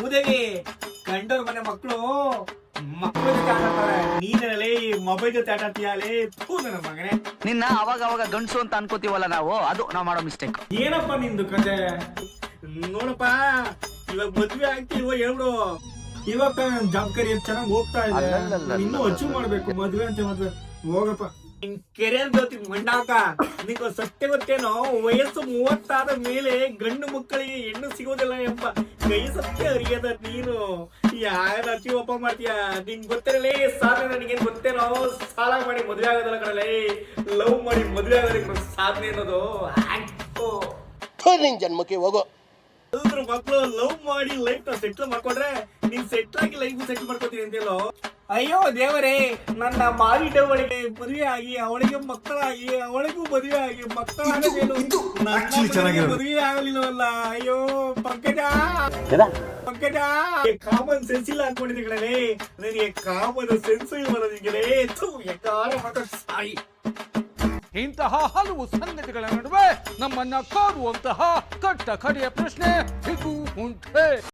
ಮುದಗಿ ಗಂಡವ್ರ ಮನೆ ಮಕ್ಕಳು ಮಕ್ಕಳ ಜೊತೆ ಆಟಾಡ್ತಾರೆ ನೀನಲ್ಲಿ ಮೊಬೈಲ್ ಜೊತೆ ಆಟಾಡ್ತೀಯ ಲೇ? ಥೂ ನನ್ನ ಮಗನೇ. ನಿನ್ನ ಅವಾಗ ಅವಾಗ ಗಂಡಸು ಅಂತ ಅನ್ಕೋತೀವಲ್ಲ ನಾವು ಅದು ನಾವು ಮಾಡೋ ಮಿಸ್ಟೇಕ್ ಏನಪ್ಪ ನಿಂದು ಕತೆ? ನೋಡಪ್ಪ ಇವಾಗ ಮದ್ವೆ ಆಗ್ತಿಲ್ವ ಹೇಳ್ಬಿಡು. ಇವಾಗ ಜವಾಬ್ದಾರಿ ಚೆನ್ನಾಗಿ ಹೋಗ್ತಾ ಇದೆ? ಅಲ್ಲಲ್ಲಲ್ಲ. ಇನ್ನೂ ಅಚೀವ್ ಮಾಡ್ಬೇಕು ಮದ್ವೆ ಅಂತ ಮದ್ವೆ. ಹೋಗಪ್ಪ. ನಿನ್ ಕೆರಿಯರ್ ಅಂತ ಮಂಡಾಕ ನಿಂಗೆ ಸತ್ಯ ಗೊತ್ತೇನೋ? ವಯಸ್ಸು ಮೂವತ್ತಾದ ಮೇಲೆ ಗಂಡು ಮಕ್ಕಳಿಗೆ ಹೆಣ್ಣು ಸಿಗೋದಿಲ್ಲ ಎಂಬ ಕೈ ಸತ್ಯ ಅರಿಯದ ನೀನು. ಯಾರ ಅಚೀವ್ ಅಪ್ಪ ಮಾಡ್ತೀಯ? ನಿಂಗ್ ಗೊತ್ತಿರಲೇ ಸಾಲ ನನಗೇನ್ ಗೊತ್ತೇನೋ? ಸಾಲ ಮಾಡಿ ಮದ್ವೆ ಆಗೋದಿಲ್ಲ ಕಡಲೆ ಲವ್ ಮಾಡಿ ಮದ್ವೆ ಆಗೋದಕ್ಕೆ ಸಾಧನೆ ಅನ್ನೋದು. ಥೋ ನಿನ್ ಜನ್ಮಕ್ಕೆ ಹೋಗೋ. ಎಲ್ರು ಮಕ್ಕಳು ಲವ್ ಮಾಡಿ ಲೈಫ್ನ ಸೆಟ್ಲ್ ಮಾಡ್ಕೊಂಡ್ರೆ ನೀನ್ ಸೆಟ್ ಆಗಿ ಲೈಫ್ ಸೆಟ್ಲ್ ಮಾಡ್ಕೊತೀನಿ ಅಂತೇಳೋ ಅಯ್ಯೋ ದೇವರೇ ನನ್ನ ಮಾರಿಟವಳಿಗೆ ಮದುವೆ ಆಗಿ ಅವಳಿಗೆ ಮಕ್ಕಳಾಗಿ ಅವಳಿಗೂ ಮದುವೆ ಆಗಿ ಮಕ್ಕಳಾಗದೇನು ಮದುವೆ ಆಗಲಿಲ್ಲವಲ್ಲ ಅಯ್ಯೋ ಪಂಕಜ! ಪಂಕಜ! ಕಾಮನ್ ಸೆನ್ಸ್ ಇಲ್ಲ ಅನ್ಕೊಂಡಿದ್ದೀಗಳೇ ನನಗೆ ಕಾಮನ್ ಸೆನ್ಸ್ ಇಲ್ವಲ್ಲ ನಿಮಗೆ ಥು ಯಾಕಾರ ಮಕ್ಕ ಸಾಯಿ. ಇಂತಹ ಹಲವು ಸಂಗತಿಗಳ ನಡುವೆ ನಮ್ಮನ್ನ ಕಾಡುವಂತಹ ಕಟ್ಟ ಕಡೆಯ ಪ್ರಶ್ನೆ ಸಿಗು ಉಂಟೆ.